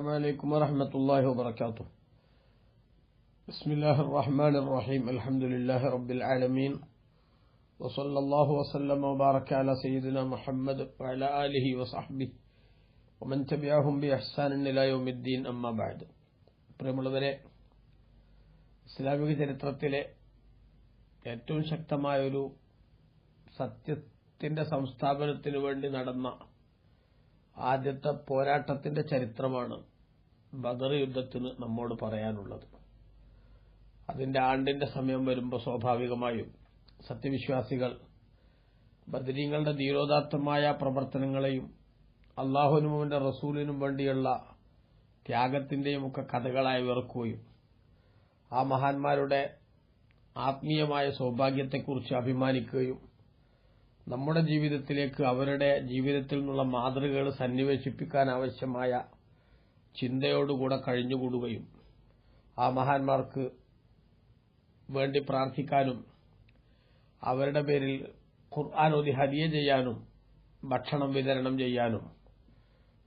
السلام عليكم ورحمة الله وبركاته بسم الله الرحمن الرحيم الحمد لله رب العالمين وصلى الله وسلم وبارك على سيدنا محمد وعلى آله وصحبه ومن تبعهم بإحسان إلى يوم الدين أما بعد പ്രിയമുള്ളവരെ ഇസ്ലാമിക ചരിത്രത്തിലെ ഏറ്റവും ശക്തമായൊരു സത്യത്തിന്റെ സംസ്ഥാപനത്തിനു വേണ്ടി നടന്ന ആദ്യത്തെ പോരാട്ടത്തിന്റെ ചരിത്രമാണ് ബദർ യുദ്ധത്തിന് നമ്മോട് പറയാനുള്ളത്. അതിന്റെ ആണ്ടിന്റെ സമയം വരുമ്പോൾ സ്വാഭാവികമായും സത്യവിശ്വാസികൾ ബദരീങ്ങളുടെ ധീരോദാത്തമായ പ്രവർത്തനങ്ങളെയും അള്ളാഹുവിനും റസൂലിനും വേണ്ടിയുള്ള ത്യാഗത്തിന്റെയും ഒക്കെ കഥകളായി വിറക്കുകയും ആ മഹാന്മാരുടെ ആത്മീയമായ സൗഭാഗ്യത്തെക്കുറിച്ച് അഭിമാനിക്കുകയും നമ്മുടെ ജീവിതത്തിലേക്ക് അവരുടെ ജീവിതത്തിൽ നിന്നുള്ള മാതൃകകൾ സന്നിവേശിപ്പിക്കാൻ ആവശ്യമായ ചിന്തയോടുകൂടെ കഴിഞ്ഞുകൂടുകയും ആ മഹാന്മാർക്ക് വേണ്ടി പ്രാർത്ഥിക്കാനും അവരുടെ പേരിൽ ഖുർആൻ ഓതി ഹദിയ ചെയ്യാനും ഭക്ഷണം വിതരണം ചെയ്യാനും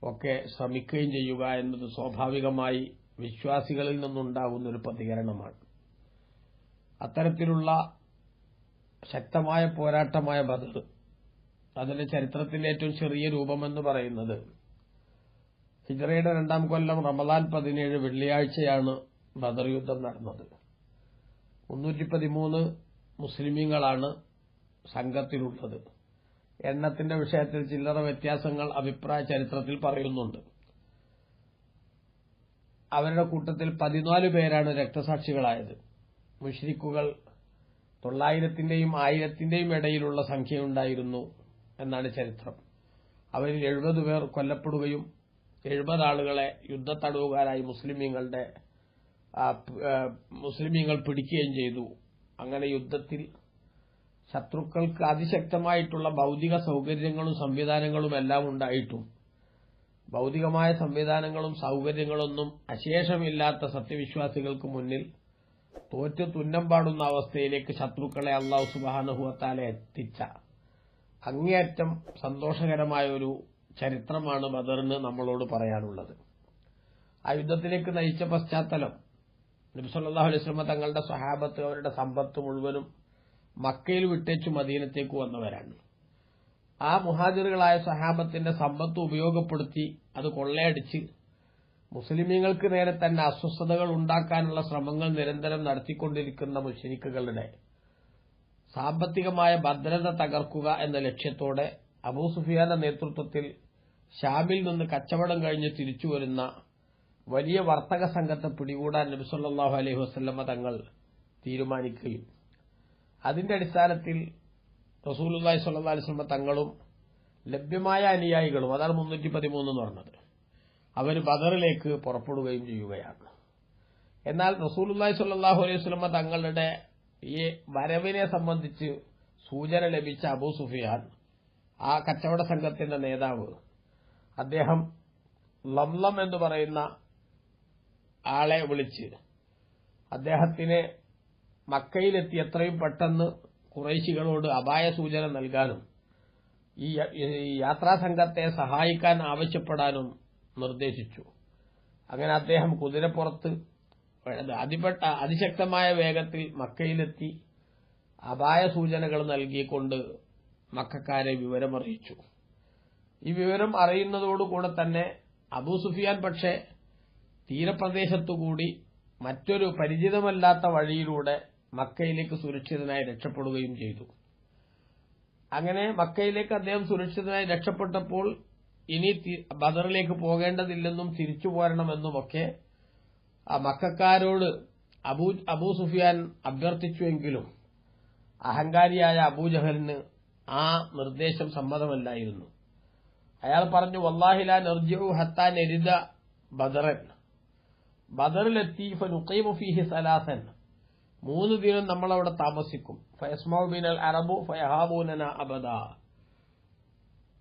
ഒക്കെ ശ്രമിക്കുകയും ചെയ്യുക എന്നത് സ്വാഭാവികമായി വിശ്വാസികളിൽ നിന്നുണ്ടാകുന്ന ഒരു പ്രതികരണമാണ്. അത്തരത്തിലുള്ള ശക്തമായ പോരാട്ടമായ ബദർ അതിന്റെ ചരിത്രത്തിന്റെ ഏറ്റവും ചെറിയ രൂപമെന്ന് പറയുന്നത് ഹിജറയുടെ രണ്ടാം കൊല്ലം റമദാൻ പതിനേഴ് വെള്ളിയാഴ്ചയാണ് ബദർ യുദ്ധം നടന്നത്. മുന്നൂറ്റി പതിമൂന്ന് മുസ്ലിമീങ്ങളാണ് സംഘത്തിലുള്ളത്. എണ്ണത്തിന്റെ വിഷയത്തിൽ ചില്ലറ വ്യത്യാസങ്ങൾ അഭിപ്രായ ചരിത്രത്തിൽ പറയുന്നുണ്ട്. അവരുടെ കൂട്ടത്തിൽ പതിനാല് പേരാണ് രക്തസാക്ഷികളായത്. മുഷ്രിക്കുകൾ തൊള്ളായിരത്തിന്റെയും ആയിരത്തിന്റെയും ഇടയിലുള്ള സംഖ്യയുണ്ടായിരുന്നു എന്നാണ് ചരിത്രം. അവരിൽ എഴുപത് പേർ കൊല്ലപ്പെടുകയും എഴുപത് ആളുകളെ യുദ്ധത്തടവുകാരായി മുസ്ലിമീങ്ങളുടെ മുസ്ലിമീങ്ങൾ പിടിക്കുകയും ചെയ്തു. അങ്ങനെ യുദ്ധത്തിൽ ശത്രുക്കൾക്ക് അതിശക്തമായിട്ടുള്ള ഭൗതിക സൗകര്യങ്ങളും സംവിധാനങ്ങളും എല്ലാം ഉണ്ടായിട്ടും. ഭൗതികമായ സംവിധാനങ്ങളും സൗകര്യങ്ങളൊന്നും അശേഷമില്ലാത്ത സത്യവിശ്വാസികൾക്ക് മുന്നിൽ തോറ്റ് തുന്നം പാടുന്ന അവസ്ഥയിലേക്ക് ശത്രുക്കളെ അള്ളാഹു സുബാനുഹുവത്താലെ എത്തിച്ച. അങ്ങേയറ്റം സന്തോഷകരമായ ഒരു ചരിത്രമാണ് ബദറിന് നമ്മളോട് പറയാനുള്ളത്. ആ യുദ്ധത്തിലേക്ക് നയിച്ച പശ്ചാത്തലം നബിസല്ലാഹു അലൈസ്മ തങ്ങളുടെ സ്വഹാബത്ത് അവരുടെ സമ്പത്ത് മുഴുവനും മക്കയിൽ വിട്ടേച്ചു മദീനത്തേക്ക് വന്നവരാണ്. ആ മുഹാജിറുകളായ സഹാബത്തിന്റെ സമ്പത്ത് ഉപയോഗപ്പെടുത്തി അത് കൊള്ളയടിച്ച് മുസ്ലിമീങ്ങൾക്ക് നേരെ തന്നെ അസ്വസ്ഥതകൾ ഉണ്ടാക്കാനുള്ള ശ്രമങ്ങൾ നിരന്തരം നടത്തിക്കൊണ്ടിരിക്കുന്ന മുഷരിക്കുകളുടെ സാമ്പത്തികമായ ഭദ്രത തകർക്കുക എന്ന ലക്ഷ്യത്തോടെ അബൂ സുഫിയാന്റെ നേതൃത്വത്തിൽ ഷാമിൽ നിന്ന് കച്ചവടം കഴിഞ്ഞ് തിരിച്ചു വരുന്ന വലിയ വർത്തക സംഘത്തെ പിടികൂടാൻ നബിസല്ലാഹു അലൈഹി വസ്ലമ തങ്ങൾ തീരുമാനിക്കുകയും അതിന്റെ അടിസ്ഥാനത്തിൽ റസൂലുല്ലാഹി സ്വല്ലാ അലിസ്ലമ തങ്ങളും ലഭ്യമായ അനുയായികളും അതാണ് മുന്നൂറ്റി പതിമൂന്ന് എന്ന് പറഞ്ഞത് അവർ ബദറിലേക്ക് പുറപ്പെടുകയും ചെയ്യുകയാണ്. എന്നാൽ റസൂലുല്ലാഹി സ്വല്ലാഹു അലൈഹി വസ്ലമ തങ്ങളുടെ ഈ വരവിനെ സംബന്ധിച്ച് സൂചന ലഭിച്ച അബൂ സുഫിയാൻ ആ കച്ചവട സംഘത്തിന്റെ നേതാവ് അദ്ദേഹം ലംലം എന്ന് പറയുന്ന ആളെ വിളിച്ച് അദ്ദേഹത്തിന് മക്കയിലെത്തി എത്രയും പെട്ടെന്ന് കുറേശികളോട് അപായ സൂചന നൽകാനും ഈ യാത്രാസംഘത്തെ സഹായിക്കാൻ ആവശ്യപ്പെടാനും നിർദ്ദേശിച്ചു. അങ്ങനെ അദ്ദേഹം കുതിരപ്പുറത്ത് അതിപ്പെട്ട അതിശക്തമായ വേഗത്തിൽ മക്കയിലെത്തി അപായ സൂചനകൾ നൽകിക്കൊണ്ട് മക്കാരെ വിവരമറിയിച്ചു. ഈ വിവരം അറിയുന്നതോടുകൂടെ തന്നെ അബൂ സുഫിയാൻ പക്ഷേ തീരപ്രദേശത്തുകൂടി മറ്റൊരു പരിചിതമല്ലാത്ത വഴിയിലൂടെ മക്കയിലേക്ക് സുരക്ഷിതനായി രക്ഷപ്പെടുകയും ചെയ്തു. അങ്ങനെ മക്കയിലേക്ക് അദ്ദേഹം സുരക്ഷിതനായി രക്ഷപ്പെട്ടപ്പോൾ ഇനി ബദറിലേക്ക് പോകേണ്ടതില്ലെന്നും തിരിച്ചു പോരണമെന്നുമൊക്കെ ആ മക്കാരോട് അബൂ അബൂ സുഫിയാൻ അഭ്യർത്ഥിച്ചുവെങ്കിലും അഹങ്കാരിയായ അബൂജഹലിന് ആ നിർദ്ദേശം സമ്മതമല്ലായിരുന്നു. അയാൾ പറഞ്ഞു വല്ലാഹില നിർജു ഹത്താൻ എരിത ബദറൻ. ബദറിലെത്തി ഫീഹി സലാസൻ. മൂന്ന് ദിനം നമ്മൾ അവിടെ താമസിക്കും ഫയസ്മൗബിനൽ അറബു അബദ.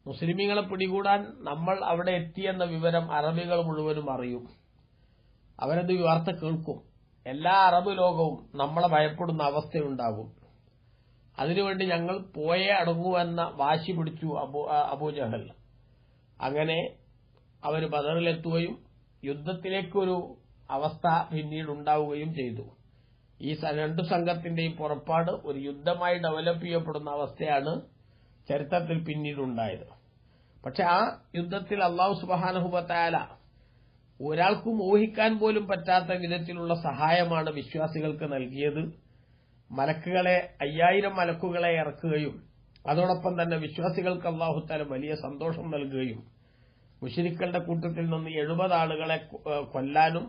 മുസ്ലിമീങ്ങളെ പിടികൂടാൻ നമ്മൾ അവിടെ എത്തിയെന്ന വിവരം അറബികൾ മുഴുവനും അറിയും. അവരത് വാർത്ത കേൾക്കും. എല്ലാ അറബ് ലോകവും നമ്മളെ ഭയപ്പെടുന്ന അവസ്ഥയുണ്ടാകും. അതിനുവേണ്ടി ഞങ്ങൾ പോയേ അടങ്ങുവെന്ന വാശി പിടിച്ചു അബൂ അബൂജഹൽ. അങ്ങനെ അവർ ബദറിലെത്തുകയും യുദ്ധത്തിലേക്കൊരു അവസ്ഥ പിന്നീട് ഉണ്ടാവുകയും ചെയ്തു. ഈ രണ്ടു സംഘത്തിന്റെയും പുറപ്പാട് ഒരു യുദ്ധമായി ഡെവലപ്പ് ചെയ്യപ്പെടുന്ന അവസ്ഥയാണ് ചരിത്രത്തിൽ പിന്നീടുണ്ടായത്. പക്ഷെ ആ യുദ്ധത്തിൽ അള്ളാഹു സുബാനഹുബത്തായാല ഒരാൾക്കും ഊഹിക്കാൻ പോലും പറ്റാത്ത വിധത്തിലുള്ള സഹായമാണ് വിശ്വാസികൾക്ക് നൽകിയത്. മലക്കുകളെ അയ്യായിരം മലക്കുകളെ ഇറക്കുകയും അതോടൊപ്പം തന്നെ വിശ്വാസികൾക്ക് അള്ളാഹുത്താല വലിയ സന്തോഷം നൽകുകയും മുഷിരിക്കളുടെ കൂട്ടത്തിൽ നിന്ന് എഴുപത് ആളുകളെ കൊല്ലാനും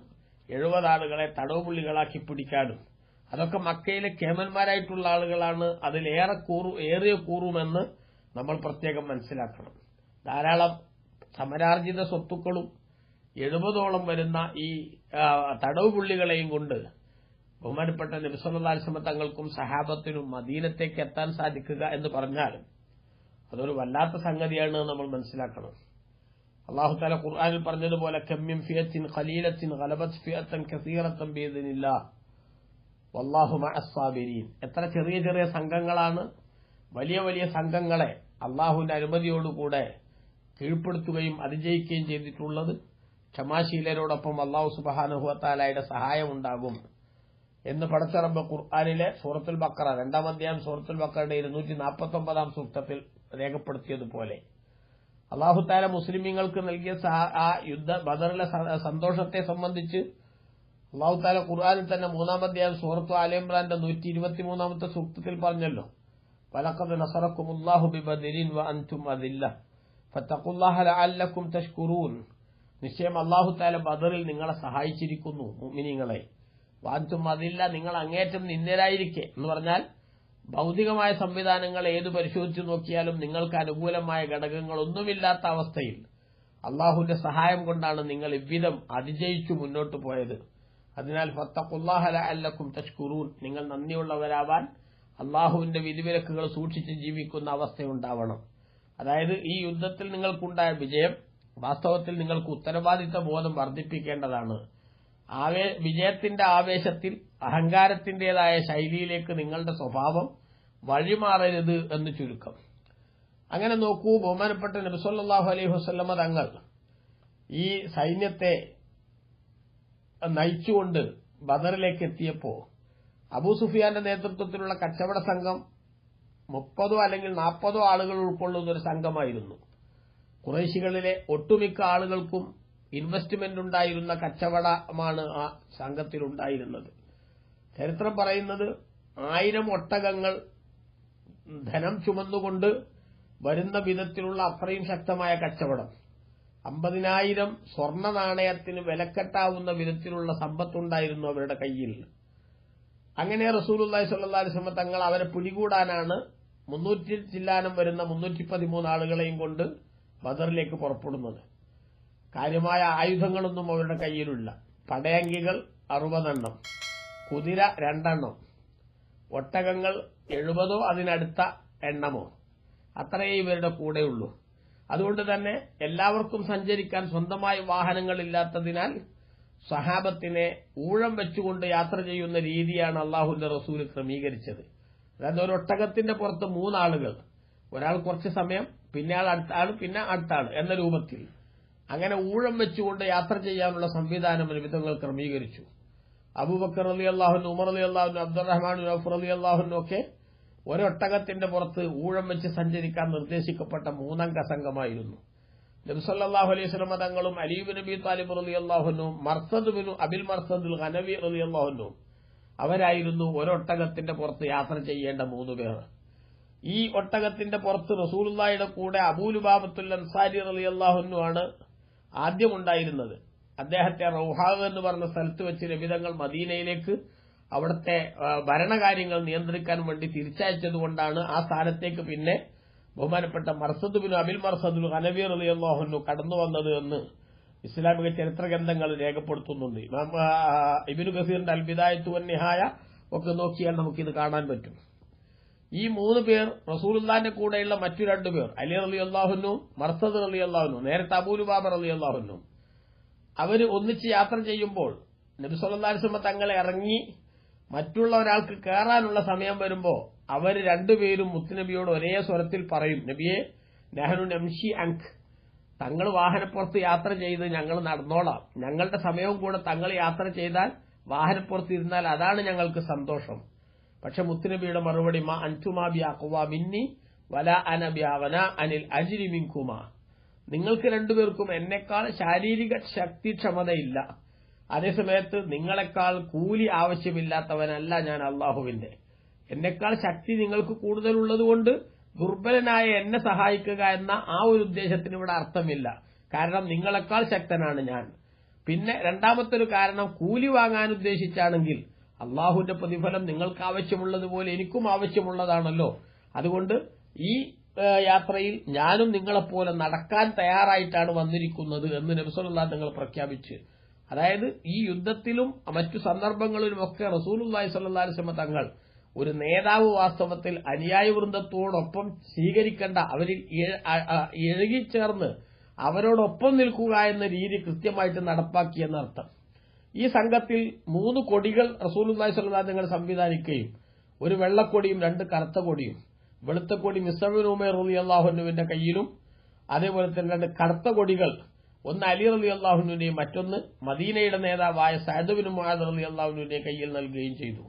എഴുപത് ആളുകളെ തടവുപുള്ളികളാക്കി പിടിക്കാനും അതൊക്കെ മക്കയിലെ കേമന്മാരായിട്ടുള്ള ആളുകളാണ് അതിലേറെ കൂറു ഏറിയ കൂറുമെന്ന് നമ്മൾ പ്രത്യേകം മനസ്സിലാക്കണം. ധാരാളം സമരാർജിത സ്വത്തുക്കളും എഴുപതോളം വരുന്ന ഈ തടവുപുള്ളികളെയും കൊണ്ട് ബഹുമാനപ്പെട്ട നബിസ്വല്ലാസ്മ തങ്ങൾക്കും സഹാബത്തിനും മദീനത്തേക്ക് എത്താൻ സാധിക്കുക എന്ന് പറഞ്ഞാൽ അതൊരു വല്ലാത്ത സംഗതിയാണ് നമ്മൾ മനസ്സിലാക്കണം. അള്ളാഹു താല ഖുർആാനിൽ പറഞ്ഞതുപോലെ ഫിയത്തിൻ ഖലീലത്തിൻ ഫിയത്തൻ വല്ലാഹു എത്ര ചെറിയ ചെറിയ സംഘങ്ങളാണ് വലിയ വലിയ സംഘങ്ങളെ അള്ളാഹുവിന്റെ അനുമതിയോടുകൂടെ കീഴ്പ്പെടുത്തുകയും അതിജയിക്കുകയും ചെയ്തിട്ടുള്ളത്. ക്ഷമാശീലരോടൊപ്പം അള്ളാഹു സുബാനുഹുവത്താലയുടെ സഹായം ഉണ്ടാകും. എന്ന് പടച്ചറമ്പ് ഖുർആാനിലെ സൂറത്തുൽ ബക്കറ രണ്ടാം അധ്യായം സൂറത്തുൽ ബക്കറയുടെ ഇരുന്നൂറ്റി നാൽപ്പത്തി ഒമ്പതാം സൂക്തത്തിൽ രേഖപ്പെടുത്തിയതുപോലെ. അള്ളാഹുത്താല മുസ്ലിമീങ്ങൾക്ക് നൽകിയ ആ യുദ്ധ ബദറിലെ സന്തോഷത്തെ സംബന്ധിച്ച് അള്ളാഹുത്താല ഖുർആാനിൽ തന്നെ മൂന്നാം അധ്യായം സൂറത്തു ആലിമ്രാന്റെ നൂറ്റി ഇരുപത്തിമൂന്നാമത്തെ സൂക്തത്തിൽ പറഞ്ഞല്ലോ. പലക്കത് വ അൻതും അതില്ല ഫത്തഖുല്ലാഹ ലഅല്ലക്കും തഷ്കുറൂൻ. അള്ളാഹു ബദറിൽ നിങ്ങളെ സഹായിച്ചിരിക്കുന്നു മുഅ്മിനീങ്ങളെ. വാൻതും അതില്ല നിങ്ങൾ അങ്ങേറ്റം നിന്ദരായിരിക്കെ എന്ന് പറഞ്ഞാൽ ഭൗതികമായ സംവിധാനങ്ങൾ ഏത് പരിശോധിച്ചു നോക്കിയാലും നിങ്ങൾക്ക് അനുകൂലമായ ഘടകങ്ങളൊന്നുമില്ലാത്ത അവസ്ഥയിൽ അള്ളാഹുവിന്റെ സഹായം കൊണ്ടാണ് നിങ്ങൾ ഇவ்விധം അതിജയിച്ചു മുന്നോട്ട് പോയത്. അതിനാൽ ഫത്തഖുല്ലാഹല അല്ലക്കും തഷ്കുറൂൻ. നിങ്ങൾ നന്ദിയുള്ളവരാവാൻ അള്ളാഹുവിന്റെ വിധിവിലക്കുകൾ സൂക്ഷിച്ച് ജീവിക്കുന്ന അവസ്ഥയുണ്ടാവണം. അതായത് ഈ യുദ്ധത്തിൽ നിങ്ങൾക്കുണ്ടായ വിജയം വാസ്തവത്തിൽ നിങ്ങൾക്ക് ഉത്തരവാദിത്ത ബോധം വർദ്ധിപ്പിക്കേണ്ടതാണ്. ആവേ വിജയത്തിന്റെ ആവേശത്തിൽ അഹങ്കാരത്തിന്റേതായ ശൈലിയിലേക്ക് നിങ്ങളുടെ സ്വഭാവം വഴിമാറരുത് എന്ന് ചുരുക്കം. അങ്ങനെ നോക്കൂ ബഹുമാനപ്പെട്ട നബിസൊല്ലാഹു അലൈഹി വസ്ല്ലമ തങ്ങൾ ഈ സൈന്യത്തെ നയിച്ചുകൊണ്ട് ബദറിലേക്ക് എത്തിയപ്പോ അബൂ സുഫിയാന്റെ നേതൃത്വത്തിലുള്ള കച്ചവട സംഘം മുപ്പതോ അല്ലെങ്കിൽ നാൽപ്പതോ ആളുകൾ ഉൾക്കൊള്ളുന്ന ഒരു സംഘമായിരുന്നു. കുറേശികളിലെ ഒട്ടുമിക്ക ആളുകൾക്കും ഇൻവെസ്റ്റ്മെന്റ് ഉണ്ടായിരുന്ന കച്ചവടമാണ് ആ സംഘത്തിൽ ഉണ്ടായിരുന്നത് ചരിത്രം പറയുന്നത് ആയിരം ഒട്ടകങ്ങൾ ധനം ചുമന്നുകൊണ്ട് വരുന്ന വിധത്തിലുള്ള അത്രയും ശക്തമായ കച്ചവടം. അമ്പതിനായിരം സ്വർണ നാണയത്തിന് വിലക്കെട്ടാവുന്ന വിധത്തിലുള്ള സമ്പത്തുണ്ടായിരുന്നു അവരുടെ കയ്യിൽ. അങ്ങനെ അലൈഹി വസല്ലം തങ്ങൾ അവരെ പുലികൂടാനാണ് മുന്നൂറ്റി ചില്ലാനം വരുന്ന മുന്നൂറ്റി പതിമൂന്ന് ആളുകളെയും കൊണ്ട് ബദറിലേക്ക് പുറപ്പെടുന്നത്. കാര്യമായ ആയുധങ്ങളൊന്നും അവരുടെ കയ്യിലില്ല. പടയങ്കികൾ അറുപതെണ്ണം കുതിര രണ്ടെണ്ണം ഒട്ടകങ്ങൾ എഴുപതോ അതിനടുത്ത എണ്ണമോ. അത്രയേ ഇവരുടെ കൂടെയുള്ളൂ. അതുകൊണ്ട് തന്നെ എല്ലാവർക്കും സഞ്ചരിക്കാൻ സ്വന്തമായി വാഹനങ്ങൾ ഇല്ലാത്തതിനാൽ സഹാബത്തിനെ ഊഴം വെച്ചുകൊണ്ട് യാത്ര ചെയ്യുന്ന രീതിയാണ് അള്ളാഹുന്റെ റസൂൽ ക്രമീകരിച്ചത്. അതായത് ഒരു ഒട്ടകത്തിന്റെ പുറത്ത് മൂന്നാളുകൾ. ഒരാൾ കുറച്ച് സമയം പിന്നെ ആൾ അടുത്ത പിന്നെ അടുത്ത എന്ന രൂപത്തിൽ. അങ്ങനെ ഊഴം വെച്ചുകൊണ്ട് യാത്ര ചെയ്യാനുള്ള സംവിധാനം വിധങ്ങൾ ക്രമീകരിച്ചു. അബൂബക്കർ അലി അള്ളാഹുൻ ഉമർ അലി അള്ളാഹുൻ അബ്ദുറഹ്മാൻ നഫർ അലി അള്ളാഹുനും ഒക്കെ ഒരൊട്ടകത്തിന്റെ പുറത്ത് ഊഴം വെച്ച് സഞ്ചരിക്കാൻ നിർദ്ദേശിക്കപ്പെട്ട മൂന്നംഗ സംഘമായിരുന്നു. നബ്സല്ലാഹു അലൈഹി സ്വലമ തങ്ങളും അലീബ് നബി താലിബ് റലി അള്ളാഹുനും മർസദ് ബിനു അബിൽ മർസദുൽ ഖനവി റലി അള്ളാഹുനും അവരായിരുന്നു ഒരൊട്ടകത്തിന്റെ പുറത്ത് യാത്ര ചെയ്യേണ്ട മൂന്ന് പേർ. ഈ ഒട്ടകത്തിന്റെ പുറത്ത് റസൂലുള്ളാഹിയുടെ കൂടെ അബൂലുബാബത്തുൽ അൻസാരി റലി അള്ളാഹുനുമാണ് ആദ്യമുണ്ടായിരുന്നത്. അദ്ദേഹത്തെ റൌഹാവ് എന്ന് പറഞ്ഞ സ്ഥലത്ത് വെച്ച് രവിതങ്ങൾ മദീനയിലേക്ക് അവിടുത്തെ ഭരണകാര്യങ്ങൾ നിയന്ത്രിക്കാൻ വേണ്ടി തിരിച്ചയച്ചതുകൊണ്ടാണ് ആ സ്ഥാനത്തേക്ക് പിന്നെ ബഹുമാനപ്പെട്ട മർസദ് ബിൻ അബിൽ മർസദുൽ ഹനബീർ അലി അള്ളാഹുനു കടന്നു വന്നത് എന്ന് ഇസ്ലാമിക ചരിത്ര ഗ്രന്ഥങ്ങൾ രേഖപ്പെടുത്തുന്നുണ്ട്. ഇമാം ഇബിനു ഗസീറിന്റെ അൽബിദായത്തു ഒക്കെ നോക്കിയാൽ നമുക്കിത് കാണാൻ പറ്റും. ഈ മൂന്ന് പേർ റസൂലിന്റെ കൂടെയുള്ള മറ്റു രണ്ടു പേർ അലി റലി അള്ളാഹുനു മർസദ് റലി അള്ളാഹുനു നേരത്തെ അബൂലുബാബ റലി അള്ളാഹുനു അവർ ഒന്നിച്ച് യാത്ര ചെയ്യുമ്പോൾ നബി സല്ലാസ്മ തങ്ങളെ ഇറങ്ങി മറ്റുള്ള ഒരാൾക്ക് കയറാനുള്ള സമയം വരുമ്പോ അവർ രണ്ടുപേരും മുത്തുനബിയോട് ഒരേ സ്വരത്തിൽ പറയും നബിയെ നെഹ്റു നംഷി അങ്ക് തങ്ങൾ വാഹനപ്പുറത്ത് യാത്ര ചെയ്ത് ഞങ്ങൾ നടന്നോളാം. ഞങ്ങളുടെ സമയവും കൂടെ തങ്ങൾ യാത്ര ചെയ്താൽ വാഹനപ്പുറത്ത് ഇരുന്നാൽ അതാണ് ഞങ്ങൾക്ക് സന്തോഷം. പക്ഷെ മുത്തുനബിയുടെ മറുപടി മാ അൻതുമാ ബി മിന്നി വല അന ബി അനിൽ അജിരി മിൻകുമാ. നിങ്ങൾക്ക് രണ്ടുപേർക്കും എന്നെക്കാൾ ശാരീരിക ശക്തി ക്ഷമതയില്ല അതേസമയത്ത് നിങ്ങളെക്കാൾ കൂലി ആവശ്യമില്ലാത്തവനല്ല ഞാൻ അള്ളാഹുവിന്റെ എന്നെക്കാൾ ശക്തി നിങ്ങൾക്ക് കൂടുതലുള്ളതുകൊണ്ട് ദുർബലനായ എന്നെ സഹായിക്കുക എന്ന ആ ഒരു ഉദ്ദേശത്തിന് ഇവിടെ അർത്ഥമില്ല. കാരണം നിങ്ങളെക്കാൾ ശക്തനാണ് ഞാൻ. പിന്നെ രണ്ടാമത്തെ ഒരു കാരണം കൂലി വാങ്ങാൻ ഉദ്ദേശിച്ചാണെങ്കിൽ അള്ളാഹുവിന്റെ പ്രതിഫലം നിങ്ങൾക്ക് ആവശ്യമുള്ളതുപോലെ എനിക്കും ആവശ്യമുള്ളതാണല്ലോ. അതുകൊണ്ട് ഈ യാത്രയിൽ ഞാനും നിങ്ങളെപ്പോലെ നടക്കാൻ തയ്യാറായിട്ടാണ് വന്നിരിക്കുന്നത് എന്ന് നബ്സല്ലാ നിങ്ങൾ പ്രഖ്യാപിച്ച്. അതായത് ഈ യുദ്ധത്തിലും മറ്റു സന്ദർഭങ്ങളിലുമൊക്കെ റസൂലുല്ലായി വസല്ലം തങ്ങൾ ഒരു നേതാവ് വാസ്തവത്തിൽ അനുയായ വൃന്ദത്തോടൊപ്പം സ്വീകരിക്കേണ്ട അവരിൽ എഴുകിച്ചേർന്ന് അവരോടൊപ്പം നിൽക്കുക എന്ന രീതി കൃത്യമായിട്ട് നടപ്പാക്കിയെന്നർത്ഥം. ഈ സംഘത്തിൽ മൂന്ന് കൊടികൾ റസൂലുല്ലാഹി സ്വല്ലല്ലാഹി തങ്ങൾ സംവിധാനിക്കുകയും ഒരു വെള്ളക്കൊടിയും രണ്ട് കറുത്ത കൊടിയും. വെളുത്ത കൊടി മിസ്സബിൻ ഉമേർ റലി അള്ളാഹുനുവിന്റെ കയ്യിലും അതേപോലെ തന്നെ രണ്ട് കറുത്ത കൊടികൾ ഒന്ന് അലി റലി അള്ളാഹുനുവിന്റെയും മറ്റൊന്ന് മദീനയുടെ നേതാവായ സയദബിൻ മുഹാദ് റലി അള്ളാഹുനുവിന്റെ കയ്യിൽ നൽകുകയും ചെയ്തു.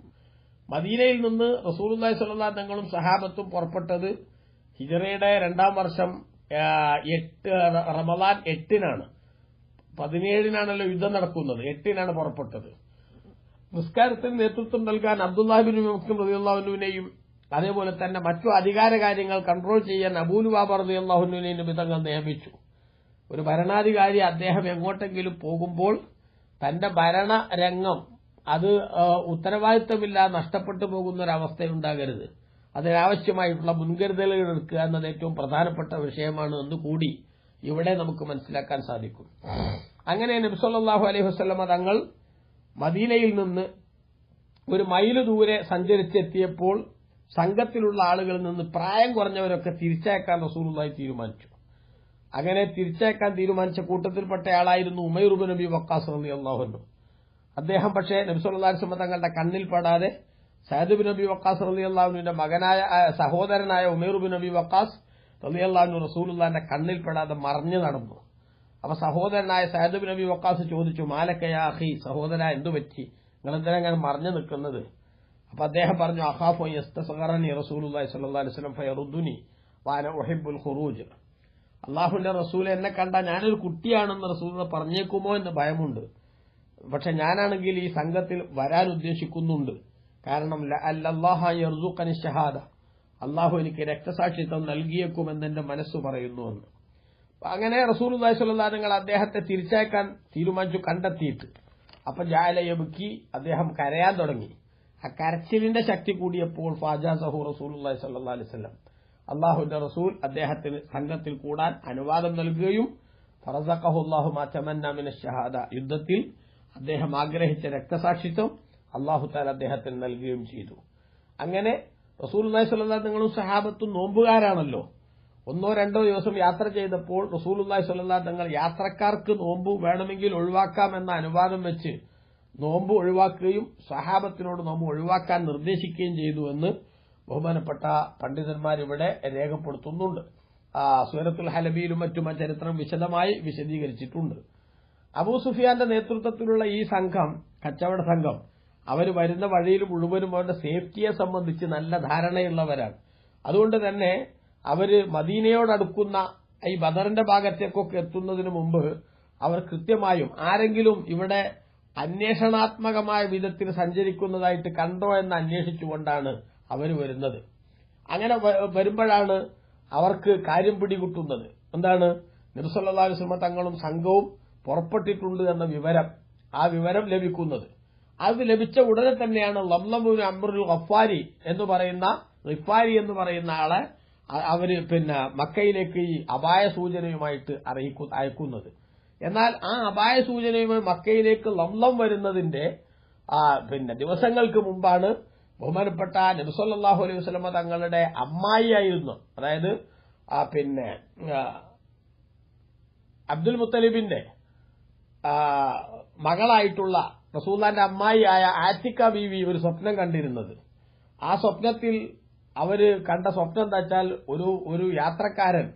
മദീനയിൽ നിന്ന് റസൂലുല്ലാഹി സ്വല്ലല്ലാഹി തങ്ങളും സഹാബത്തും പുറപ്പെട്ടത് ഹിജറയുടെ രണ്ടാം വർഷം എട്ട് റമദാൻ എട്ടിനാണ്. പതിനേഴിനാണല്ലോ യുദ്ധം നടക്കുന്നത്. എട്ടിനാണ് പുറപ്പെട്ടത്. നിസ്കാരത്തിന് നേതൃത്വം നൽകാൻ അബ്ദുല്ലാഹിബിൻ മുസ്ലിം റതിയുള്ളാഹുനുവിനെയും അതേപോലെ തന്നെ മറ്റു അധികാര കാര്യങ്ങൾ കൺട്രോൾ ചെയ്യാൻ അബൂലുബാബ റതിയുള്ളാഹുനുവിനെയും വിധങ്ങൾ നിയമിച്ചു. ഒരു ഭരണാധികാരി അദ്ദേഹം എങ്ങോട്ടെങ്കിലും പോകുമ്പോൾ തന്റെ ഭരണരംഗം അത് ഉത്തരവാദിത്തമില്ലാതെ ഉത്തരവാദിത്തമില്ല നഷ്ടപ്പെട്ടു പോകുന്ന ഒരു അവസ്ഥയുണ്ടാകരുത് അതിനാവശ്യമായിട്ടുള്ള മുൻകരുതലുകൾ എടുക്കുക എന്നത് ഏറ്റവും പ്രധാനപ്പെട്ട വിഷയമാണ് എന്ന് കൂടി ഇവിടെ നമുക്ക് മനസ്സിലാക്കാൻ സാധിക്കും. അങ്ങനെ നബ്സല്ലാഹു അലൈഹി വസ്ലമ തങ്ങൾ മദീനയിൽ നിന്ന് ഒരു മൈൽ ദൂരെ സഞ്ചരിച്ചെത്തിയപ്പോൾ സംഘത്തിലുള്ള ആളുകളിൽ നിന്ന് പ്രായം കുറഞ്ഞവരൊക്കെ തിരിച്ചയക്കാൻ റസൂലുള്ളാഹി തീരുമാനിച്ചു. അങ്ങനെ തിരിച്ചയക്കാൻ തീരുമാനിച്ച കൂട്ടത്തിൽപ്പെട്ട ആളായിരുന്നു ഉമൈറുബ് നബി വക്കാസ് നബി അള്ളാഹുന്നു അദ്ദേഹം പക്ഷേ നബ്സുല്ലാസ്മ തങ്ങളുടെ കണ്ണിൽ പെടാതെ സയദ് ബിൻ നബി വക്കാസ് റലി അള്ളാഹുവിന്റെ മകനായ സഹോദരനായ ഉമൈറുബ് നബി വക്കാസ് റലി അള്ളാഹുനു റസൂലുള്ളാന്റെ കണ്ണിൽ പെടാതെ മറിഞ്ഞു നടന്നു. അപ്പൊ സഹോദരനായ സയദ് ബിൻ നബി വക്കാസ് ചോദിച്ചു മാലക്കയാഹി സഹോദര എന്തു പറ്റി? നിങ്ങളെന്തിനാ ഞാൻ മറിഞ്ഞു നിൽക്കുന്നത്? അപ്പൊ അദ്ദേഹം പറഞ്ഞു അഹാഫോ യസ്തസഹറനി വാന ഖുറൂജ്. റസൂൽ എന്നെ കണ്ട ഞാനൊരു കുട്ടിയാണെന്ന് റസൂൽ പറഞ്ഞേക്കുമോ എന്ന് ഭയമുണ്ട്. പക്ഷെ ഞാനാണെങ്കിൽ ഈ സംഘത്തിൽ വരാൻ ഉദ്ദേശിക്കുന്നുണ്ട്. കാരണം ഷഹാദ. അള്ളാഹു എനിക്ക് രക്തസാക്ഷിത്വം നൽകിയേക്കുമെന്ന് എന്റെ മനസ്സ് പറയുന്നുവെന്ന് അങ്ങനെ റസൂൽ നിങ്ങൾ അദ്ദേഹത്തെ തിരിച്ചയക്കാൻ തീരുമാനിച്ചു കണ്ടെത്തിയിട്ട്. അപ്പൊ ജാലയബുക്കി അദ്ദേഹം കരയാൻ തുടങ്ങി. ആ കരച്ചിലിന്റെ ശക്തി കൂടിയപ്പോൾ ഫാജാസഹു റസൂൽ സല്ലാ അലിസ്ലം അള്ളാഹുവിന്റെ റസൂൽ അദ്ദേഹത്തിന് സംഘത്തിൽ കൂടാൻ അനുവാദം നൽകുകയും ഫറസഖഹുല്ലാഹു മാറ്റമന്നാമിന ഷഹാദ യുദ്ധത്തിൽ അദ്ദേഹം ആഗ്രഹിച്ച രക്തസാക്ഷിത്വം അള്ളാഹു താൽ അദ്ദേഹത്തിന് നൽകുകയും ചെയ്തു. അങ്ങനെ റസൂൽ സ്വല്ലാ നിങ്ങളും സഹാബത്തും നോമ്പുകാരാണല്ലോ. ഒന്നോ രണ്ടോ ദിവസം യാത്ര ചെയ്തപ്പോൾ റസൂലുല്ലാഹി സ്വല്ലല്ലാഹു തങ്ങൾ യാത്രക്കാർക്ക് നോമ്പ് വേണമെങ്കിൽ ഒഴിവാക്കാം ഒഴിവാക്കാമെന്ന അനുവാദം വെച്ച് നോമ്പ് ഒഴിവാക്കുകയും സഹാബത്തിനോട് നോമ്പ് ഒഴിവാക്കാൻ നിർദ്ദേശിക്കുകയും ചെയ്തു എന്ന് ബഹുമാനപ്പെട്ട പണ്ഡിതന്മാർ ഇവിടെ രേഖപ്പെടുത്തുന്നുണ്ട്. സൂരത്തുൽ ഹലബിയിലും മറ്റും ആ ചരിത്രം വിശദമായി വിശദീകരിച്ചിട്ടുണ്ട്. അബൂ സുഫിയാന്റെ നേതൃത്വത്തിലുള്ള ഈ സംഘം കച്ചവട സംഘം അവർ വരുന്ന വഴിയിൽ മുഴുവനും അവരുടെ സേഫ്റ്റിയെ സംബന്ധിച്ച് നല്ല ധാരണയുള്ളവരാണ്. അതുകൊണ്ട് തന്നെ അവർ മദീനയോടടുക്കുന്ന ഈ ബദറിന്റെ ഭാഗത്തേക്കൊക്കെ എത്തുന്നതിന് മുമ്പ് അവർ കൃത്യമായും ആരെങ്കിലും ഇവിടെ അന്വേഷണാത്മകമായ വിധത്തിൽ സഞ്ചരിക്കുന്നതായിട്ട് കണ്ടോ എന്ന് അന്വേഷിച്ചുകൊണ്ടാണ് അവർ വരുന്നത്. അങ്ങനെ വരുമ്പോഴാണ് അവർക്ക് കാര്യം പിടികിട്ടുന്നത്. എന്താണ്? നിർസല്ലാ സിമ തങ്ങളും സംഘവും പുറപ്പെട്ടിട്ടുണ്ട് എന്ന വിവരം ആ വിവരം ലഭിക്കുന്നത്. അത് ലഭിച്ച ഉടനെ തന്നെയാണ് ലംലമുൻ അമ്രുൽ ഗഫാരി എന്ന് പറയുന്ന റിഫാരി എന്ന് പറയുന്ന ആളെ അവർ പിന്നെ മക്കയിലേക്ക് ഈ അപായ സൂചനയുമായിട്ട് അറിയിക്കു അയക്കുന്നത്. എന്നാൽ ആ അപായ സൂചനയുമായി മക്കയിലേക്ക് ലംലം വരുന്നതിന്റെ ആ പിന്നെ ദിവസങ്ങൾക്ക് മുമ്പാണ് ബഹുമാനപ്പെട്ട നബിസല്ലാഹു അലൈഹി വസ്ലമ തങ്ങളുടെ അമ്മായിയായിരുന്നു. അതായത് ആ പിന്നെ അബ്ദുൽ മുത്തലിബിന്റെ മകളായിട്ടുള്ള റസൂല്ലാന്റെ അമ്മായിയായ ആറ്റിക്ക ബീവി ഒരു സ്വപ്നം കണ്ടിരുന്നത്. ആ സ്വപ്നത്തിൽ അവർ കണ്ട സ്വപ്നം എന്താ വെച്ചാൽ ഒരു ഒരു യാത്രക്കാരൻ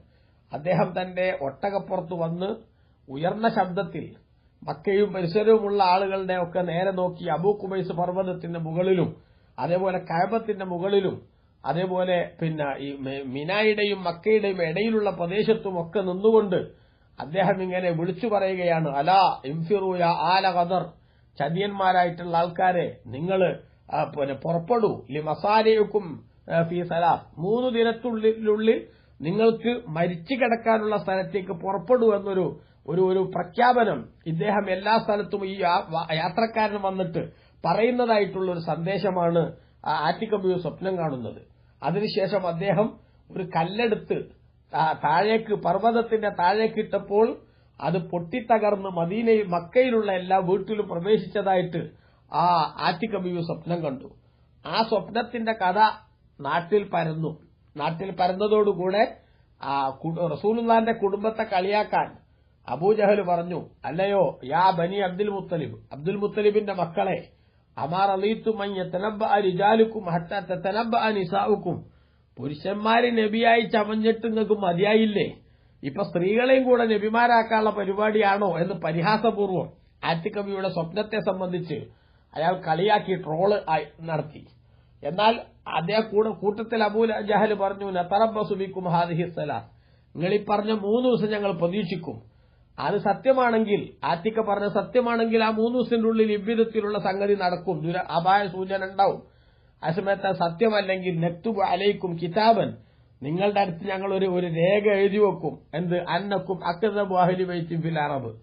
അദ്ദേഹം തന്റെ ഒട്ടകപ്പുറത്ത് വന്ന് ഉയർന്ന ശബ്ദത്തിൽ മക്കയും പരിസരവുമുള്ള ആളുകളുടെ ഒക്കെ നേരെ നോക്കി അബൂ കുബൈസ് പർവതത്തിന്റെ മുകളിലും അതേപോലെ കഴബത്തിന്റെ മുകളിലും അതേപോലെ പിന്നെ ഈ മിനായുടെയും മക്കയുടെയും ഇടയിലുള്ള പ്രദേശത്തും ഒക്കെ നിന്നുകൊണ്ട് അദ്ദേഹം ഇങ്ങനെ വിളിച്ചു പറയുകയാണ് അല ഇംഫിറൂയ ആല ഖദർ. ചതിയന്മാരായിട്ടുള്ള ആൾക്കാരെ നിങ്ങൾ പുറപ്പെടൂ. ലി മസാരയുക്കും ഫി മൂന്ന് ദിനത്തിനുള്ളിൽ നിങ്ങൾക്ക് മരിച്ചു കിടക്കാനുള്ള സ്ഥലത്തേക്ക് പുറപ്പെടൂ എന്നൊരു ഒരു ഒരു പ്രഖ്യാപനം ഇദ്ദേഹം എല്ലാ സ്ഥലത്തും ഈ യാത്രക്കാരൻ വന്നിട്ട് പറയുന്നതായിട്ടുള്ള ഒരു സന്ദേശമാണ് ആറ്റിക്കബിയു സ്വപ്നം കാണുന്നത്. അതിനുശേഷം അദ്ദേഹം ഒരു കല്ലെടുത്ത് താഴേക്ക് പർവതത്തിന്റെ താഴേക്ക് ഇട്ടപ്പോൾ അത് പൊട്ടിത്തകർന്ന് മദീനയിൽ മക്കയിലുള്ള എല്ലാ വീട്ടിലും പ്രവേശിച്ചതായിട്ട് ആ ആറ്റിക്കബിയു സ്വപ്നം കണ്ടു. ആ സ്വപ്നത്തിന്റെ കഥ നാട്ടിൽ പരന്നു. നാട്ടിൽ പരന്നതോടുകൂടെ ആ റസൂലുള്ളാന്റെ കുടുംബത്തെ കളിയാക്കാൻ അബൂജഹൽ പറഞ്ഞു അല്ലയോ യാ ബനി അബ്ദുൽ മുത്തലിബ് അബ്ദുൽ മുത്തലിബിന്റെ മക്കളെ അമാർ അലീത്തുമയ്യത്തനബുക്കും നിസാവുക്കും പുരുഷന്മാര് നബിയായി ചമഞ്ഞിട്ട് നിങ്ങൾക്ക് മതിയായില്ലേ? ഇപ്പൊ സ്ത്രീകളെയും കൂടെ നബിമാരാക്കാനുള്ള പരിപാടിയാണോ എന്ന് പരിഹാസപൂർവം ആറ്റിക്കവിയുടെ സ്വപ്നത്തെ സംബന്ധിച്ച് അയാൾ കളിയാക്കി ട്രോൾ നടത്തി. എന്നാൽ അദ്ദേഹം കൂടെ കൂട്ടത്തിൽ അബൂൽ ജഹൽ പറഞ്ഞു നത്തറബസുബിക്കും ഹാദിഹി സലാസ് നിങ്ങൾ ഈ പറഞ്ഞ മൂന്ന് ദിവസം ഞങ്ങൾ പ്രതീക്ഷിക്കും. അത് സത്യമാണെങ്കിൽ ആറ്റിക്ക പറഞ്ഞ സത്യമാണെങ്കിൽ ആ മൂന്ന് ദിവസത്തിന്റെ ഉള്ളിൽ ഇவ்விധത്തിലുള്ള സംഗതി നടക്കും. ദുര അപായ സൂചന ഉണ്ടാവും. ആ സമയത്ത് സത്യമല്ലെങ്കിൽ നെക്തുബ് അലൈക്കും കിതാബൻ. നിങ്ങളുടെ അടുത്ത് ഞങ്ങൾ ഒരു ഒരു രേഖ എഴുതി വെക്കും. എന്ത്? അന്നക്കും അക്കദബു അഹലി വൈത്തിൻ ഫിൽ അറബ്.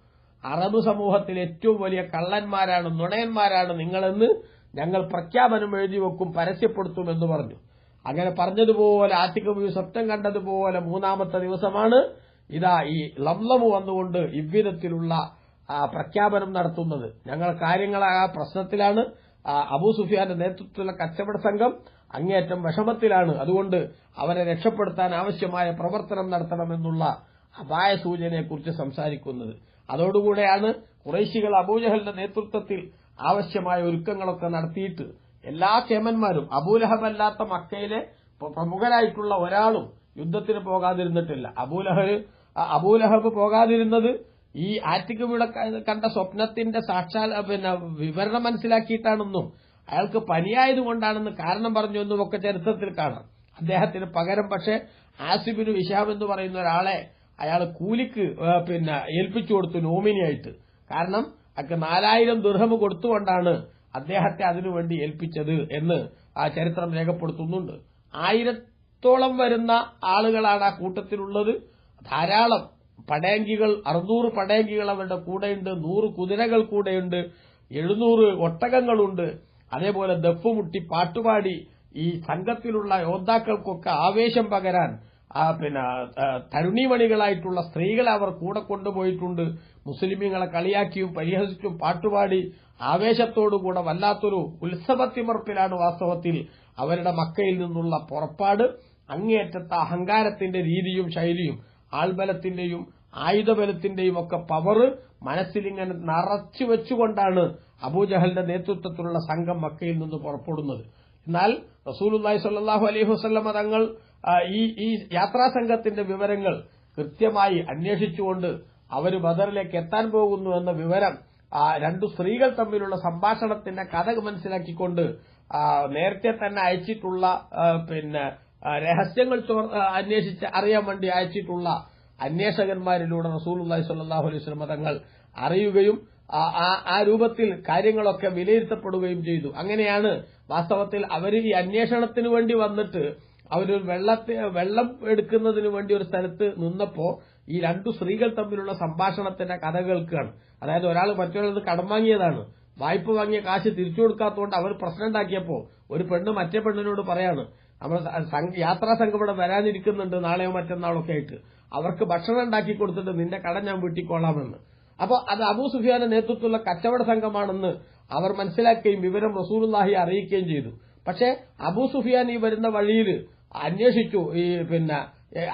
അറബ് സമൂഹത്തിൽ ഏറ്റവും വലിയ കള്ളന്മാരാണ് നുണയന്മാരാണ് നിങ്ങളെന്ന് ഞങ്ങൾ പ്രഖ്യാപനം എഴുതി വെക്കും പരസ്യപ്പെടുത്തും എന്ന് പറഞ്ഞു. അങ്ങനെ പറഞ്ഞതുപോലെ ആറ്റിക്കബി സ്വപ്നം കണ്ടതുപോലെ മൂന്നാമത്തെ ദിവസമാണ് ഇതാ ഈ ലംലമു വന്നുകൊണ്ട് ഇവ്വിധത്തിലുള്ള പ്രഖ്യാപനം നടത്തുന്നത്. ഞങ്ങൾ ആ പ്രശ്നത്തിലാണ്. അബൂ സുഫിയാന്റെ നേതൃത്വത്തിലുള്ള കച്ചവട സംഘം അങ്ങേയറ്റം വിഷമത്തിലാണ്. അതുകൊണ്ട് അവരെ രക്ഷപ്പെടുത്താൻ ആവശ്യമായ പ്രവർത്തനം നടത്തണമെന്നുള്ള അപായ സൂചനയെക്കുറിച്ച് സംസാരിക്കുന്നത്. അതോടുകൂടെയാണ് കുറേശികൾ അബൂജഹലിന്റെ നേതൃത്വത്തിൽ ആവശ്യമായ ഒരുക്കങ്ങളൊക്കെ നടത്തിയിട്ട് എല്ലാ കേമന്മാരും അബൂലഹബല്ലാത്ത മക്കയിലെ പ്ര- പ്രമുഖരായിട്ടുള്ള ഒരാളും യുദ്ധത്തിന് പോകാതിരുന്നിട്ടില്ല. അബൂലഹബ് അബൂലഹബ് പോകാതിരുന്നത് ഈ ആറ്റിക്കവിടെ കണ്ട സ്വപ്നത്തിന്റെ സാക്ഷാൽ പിന്നെ വിവരണം മനസ്സിലാക്കിയിട്ടാണെന്നും അയാൾക്ക് പനിയായതുകൊണ്ടാണെന്ന് കാരണം പറഞ്ഞു എന്നും ഒക്കെ ചരിത്രത്തിൽ കാണാം. അദ്ദേഹത്തിന് പകരം പക്ഷെ ആസിബിന് വിശാബ് എന്ന് പറയുന്ന ഒരാളെ അയാൾ കൂലിക്ക് പിന്നെ ഏൽപ്പിച്ചു കൊടുത്തു നോമിനിയായിട്ട്. കാരണം അക്ക് നാലായിരം ദുർഹം കൊടുത്തുകൊണ്ടാണ് അദ്ദേഹത്തെ അതിനുവേണ്ടി ഏൽപ്പിച്ചത് എന്ന് ആ ചരിത്രം രേഖപ്പെടുത്തുന്നുണ്ട്. ആയിരത്തോളം വരുന്ന ആളുകളാണ് ആ കൂട്ടത്തിലുള്ളത്. ധാരാളം പടയങ്കികൾ അറുന്നൂറ് പടയങ്കികൾ അവരുടെ കൂടെയുണ്ട് നൂറ് കുതിരകൾ കൂടെയുണ്ട് എഴുന്നൂറ് ഒട്ടകങ്ങളുണ്ട്. അതേപോലെ ദഫുമുട്ടി പാട്ടുപാടി ഈ സംഘത്തിലുള്ള യോദ്ധാക്കൾക്കൊക്കെ ആവേശം പകരാൻ പിന്നെ തരുണിമണികളായിട്ടുള്ള സ്ത്രീകളെ അവർ കൂടെ കൊണ്ടുപോയിട്ടുണ്ട്. മുസ്ലിമീങ്ങളെ കളിയാക്കിയും പരിഹസിച്ചും പാട്ടുപാടി ആവേശത്തോടുകൂടെ വല്ലാത്തൊരു ഉത്സവത്തിമർപ്പിലാണ് വാസ്തവത്തിൽ അവരുടെ മക്കയിൽ നിന്നുള്ള പുറപ്പാട് അങ്ങേയറ്റത്തെ അഹങ്കാരത്തിന്റെ രീതിയും ശൈലിയും ആൾബലത്തിന്റെയും ആയുധബലത്തിന്റെയും ഒക്കെ പവറ് മനസ്സിലിങ്ങനെ നിറച്ചു വെച്ചുകൊണ്ടാണ് അബൂജഹലിന്റെ നേതൃത്വത്തിലുള്ള സംഘം മക്കയിൽ നിന്ന് പുറപ്പെടുന്നത്. എന്നാൽ റസൂലുല്ലാഹി സല്ലാഹു അലൈഹി വസ്ലമ തങ്ങൾ ഈ ഈ യാത്രാ സംഘത്തിന്റെ വിവരങ്ങൾ കൃത്യമായി അന്വേഷിച്ചുകൊണ്ട് അവർ ബദറിലേക്ക് എത്താൻ പോകുന്നു എന്ന വിവരം ആ രണ്ടു സ്ത്രീകൾ തമ്മിലുള്ള സംഭാഷണത്തിന്റെ കഥ മനസ്സിലാക്കിക്കൊണ്ട് നേരത്തെ തന്നെ അയച്ചിട്ടുള്ള പിന്നെ രഹസ്യങ്ങൾ അന്വേഷിച്ച് അറിയാൻ വേണ്ടി അയച്ചിട്ടുള്ള അന്വേഷകന്മാരിലൂടെ റസൂലുള്ളാഹി സ്വല്ലല്ലാഹു അലൈഹി വസല്ലം തങ്ങൾ അറിയുകയും ആ രൂപത്തിൽ കാര്യങ്ങളൊക്കെ വിലയിരുത്തപ്പെടുകയും ചെയ്തു. അങ്ങനെയാണ് വാസ്തവത്തിൽ അവർ ഈ അന്വേഷണത്തിന് വേണ്ടി വന്നിട്ട് അവരൊരു വെള്ളത്തെ വെള്ളം എടുക്കുന്നതിന് വേണ്ടി ഒരു സ്ഥലത്ത് നിന്നപ്പോ ഈ രണ്ടു സ്ത്രീകൾ തമ്മിലുള്ള സംഭാഷണത്തിന്റെ കഥ കേൾക്കുകയാണ് അതായത് ഒരാൾ മറ്റൊരാൾ കടം വാങ്ങിയതാണ്. വായ്പ വാങ്ങിയ കാശ് തിരിച്ചു കൊടുക്കാത്തതുകൊണ്ട് അവർ പ്രശ്നം ഉണ്ടാക്കിയപ്പോ ഒരു പെണ്ണ് മറ്റേ പെണ്ണിനോട് പറയാണ് നമ്മൾ യാത്രാ സംഘം ഇവിടെ വരാനിരിക്കുന്നുണ്ട് നാളെയോ മറ്റന്നാളൊക്കെ ആയിട്ട്. അവർക്ക് ഭക്ഷണം ഉണ്ടാക്കി കൊടുത്തിട്ട് നിന്റെ കട ഞാൻ വീട്ടിക്കൊള്ളാമെന്ന് അപ്പൊ അത് അബൂ സുഫിയാന്റെ നേതൃത്വത്തിലുള്ള കച്ചവട സംഘമാണെന്ന് അവർ മനസ്സിലാക്കുകയും വിവരം റസൂലുള്ളാഹി അറിയിക്കുകയും ചെയ്തു. പക്ഷേ അബൂ സുഫിയാൻ ഈ വരുന്ന വഴിയിൽ അന്വേഷിച്ചു. ഈ പിന്നെ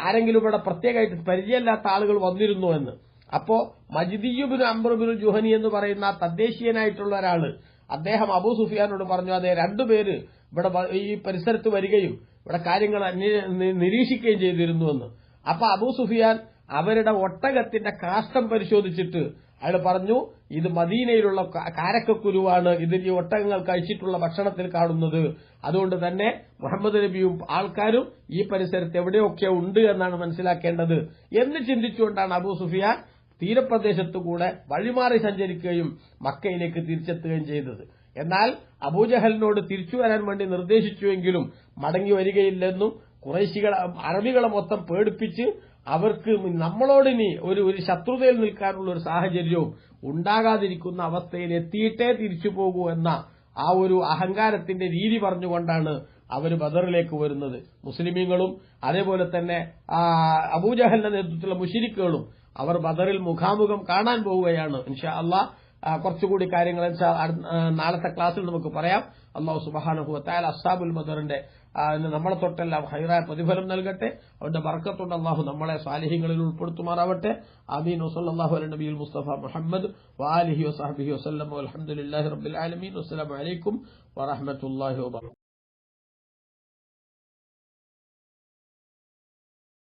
ആരെങ്കിലും ഇവിടെ പ്രത്യേകമായിട്ട് പരിചയമില്ലാത്ത ആളുകൾ വന്നിരുന്നു എന്ന്. അപ്പോ മജിദിയുബിന് അംബർബിൻ ജുഹനി എന്ന് പറയുന്ന തദ്ദേശീയനായിട്ടുള്ള ഒരാൾ അദ്ദേഹം അബൂ സുഫിയാനോട് പറഞ്ഞു അതെ രണ്ടുപേര് ഇവിടെ ഈ പരിസരത്ത് വരികയും ഇവിടെ കാര്യങ്ങൾ നിരീക്ഷിക്കുകയും ചെയ്തിരുന്നുവെന്ന് അപ്പൊ അബൂ സുഫിയാൻ അവരുടെ ഒട്ടകത്തിന്റെ കാഷ്ടം പരിശോധിച്ചിട്ട് അയാൾ പറഞ്ഞു ഇത് മദീനയിലുള്ള കാരക്കക്കുരുവാണ്. ഇത് ഈ ഒട്ടകങ്ങൾ കഴിച്ചിട്ടുള്ള ഭക്ഷണത്തിൽ കാണുന്നത്. അതുകൊണ്ട് തന്നെ മുഹമ്മദ് നബിയും ആൾക്കാരും ഈ പരിസരത്ത് എവിടെയൊക്കെ ഉണ്ട് എന്നാണ് മനസ്സിലാക്കേണ്ടത്. എന്ന് ചിന്തിച്ചുകൊണ്ടാണ് അബൂ സുഫിയ തീരപ്രദേശത്തു കൂടെ വഴിമാറി സഞ്ചരിക്കുകയും മക്കയിലേക്ക് തിരിച്ചെത്തുകയും ചെയ്തത്. എന്നാൽ അബൂജഹലിനോട് തിരിച്ചു വരാൻ വേണ്ടി നിർദ്ദേശിച്ചുവെങ്കിലും മടങ്ങി വരികയില്ലെന്നും കുറേശികളെ അറബികളെ മൊത്തം പേടിപ്പിച്ച് അവർക്ക് നമ്മളോടിനി ഒരു ഒരു ശത്രുതയിൽ നിൽക്കാനുള്ള ഒരു സാഹചര്യവും ഉണ്ടാകാതിരിക്കുന്ന അവസ്ഥയിൽ എത്തിയിട്ടേ തിരിച്ചു പോകൂ എന്ന ആ ഒരു അഹങ്കാരത്തിന്റെ രീതി പറഞ്ഞുകൊണ്ടാണ് അവർ ബദറിലേക്ക് വരുന്നത്. മുസ്ലിമീങ്ങളും അതേപോലെ തന്നെ അബൂജഹലിന്റെ നേതൃത്വത്തിലുള്ള മുഷിരിക്കുകളും അവർ ബദറിൽ മുഖാമുഖം കാണാൻ പോവുകയാണ്. ഇൻഷാ അള്ളാഹ് കുറച്ചുകൂടി കാര്യങ്ങൾ നാളത്തെ ക്ലാസ്സിൽ നമുക്ക് പറയാം. അള്ളാഹു സുബാനുഭവത്തായാൽ അസാബുൽ ബദറിന്റെ നമ്മളെ തൊട്ടെല്ലാം ഹൈറായ പ്രതിഫലം നൽകട്ടെ. അവന്റെ ബർക്കത്തുണ്ട്. അള്ളാഹു നമ്മളെ സാലിഹ്യങ്ങളിൽ ഉൾപ്പെടുത്തുമാറാവട്ടെ. ആമീൻ. വസല്ലാഹു അല നബീൽ മുസ്തഫ മുഹമ്മദ് വാലിഹി വസാഹബിഹി വസ്ലം അലഹമുല്ലാഹി റബ്ബിൽ ആലമീൻ. വസ്സലാം അലൈക്കും വറഹമത്തുല്ലാഹി വബറകാതുഹു